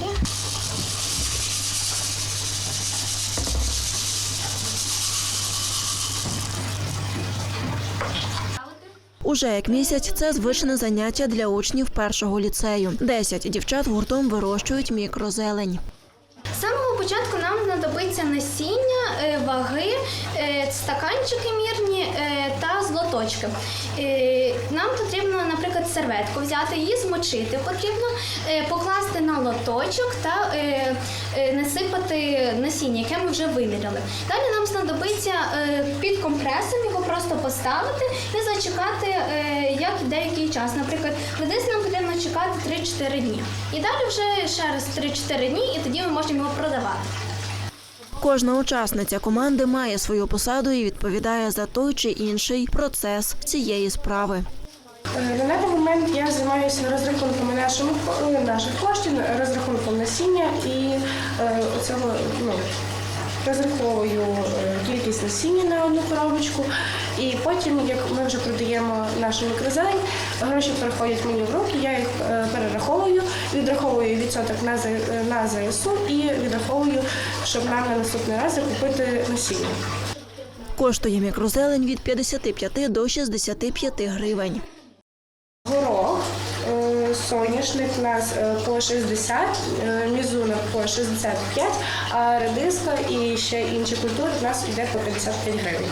далі. Уже як місяць це звичне заняття для учнів першого ліцею. Десять дівчат гуртом вирощують мікрозелень. З самого початку нам знадобиться стаканчики мірні е, та злоточки. Е, Нам потрібно, наприклад, серветку взяти, її змочити потрібно, е, покласти на лоточок та насипати насіння, яке ми вже виміряли. Далі нам знадобиться під компресом його просто поставити і зачекати як деякий час. Наприклад, десь нам потрібно чекати 3-4 дні. І далі вже ще раз 3-4 дні, і тоді ми можемо його продавати. Кожна учасниця команди має свою посаду і відповідає за той чи інший процес цієї справи. Е, На даний момент я займаюся розрахунками нашого, е, наших коштів, розрахунком насіння і е, цього ну, розраховую кількість насіння на одну коробочку. І потім, як ми вже продаємо нашу мікрозелень, гроші переходять мені в руки, я їх перераховую, відраховую відсоток на, на ЗСУ і відраховую, щоб нам на наступний раз закупити насіння. Коштує мікрозелень від 55 до 65 гривень. Горох, е, соняшник у нас е, по 60, е, мізуна по 65, а редиска і ще інші культури у нас йде по 55 гривень.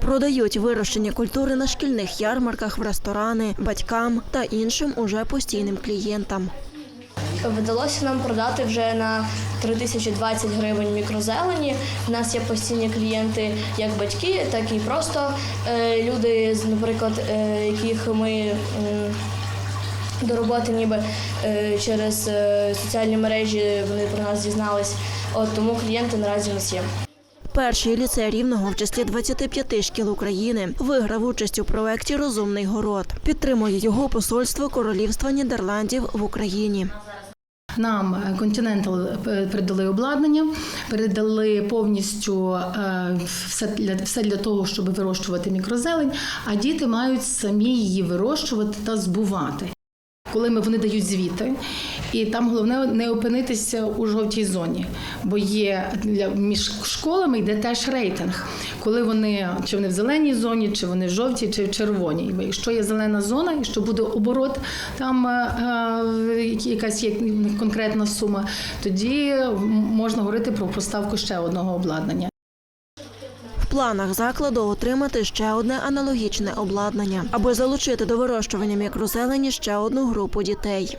Продають вирощені культури на шкільних ярмарках, в ресторани, батькам та іншим уже постійним клієнтам. Вдалося нам продати вже на 3020 гривень мікрозелені. У нас є постійні клієнти, як батьки, так і просто е, люди, наприклад, е, яких ми до роботи ніби е, через е, соціальні мережі вони про нас дізнались. От тому клієнти наразі у нас є. Перший ліцей рівного в числі 25 шкіл України виграв участь у проекті Розумний город. Підтримує його посольство Королівства Нідерландів в Україні. Нам е, Continental е, передали обладнання, передали повністю е, все для все для того, щоб вирощувати мікрозелень, а діти мають самі її вирощувати та збувати. Коли ми вони дають звіти, і там головне не опинитися у жовтій зоні, бо є для між школами йде теж рейтинг, коли вони чи вони в зеленій зоні, чи вони в жовтій, чи в червоній. Бо якщо є зелена зона, і що буде оборот, там е, е, якась є конкретна сума, тоді можна говорити про поставку ще одного обладнання. В планах закладу отримати ще одне аналогічне обладнання, аби залучити до вирощування мікрозелені ще одну групу дітей.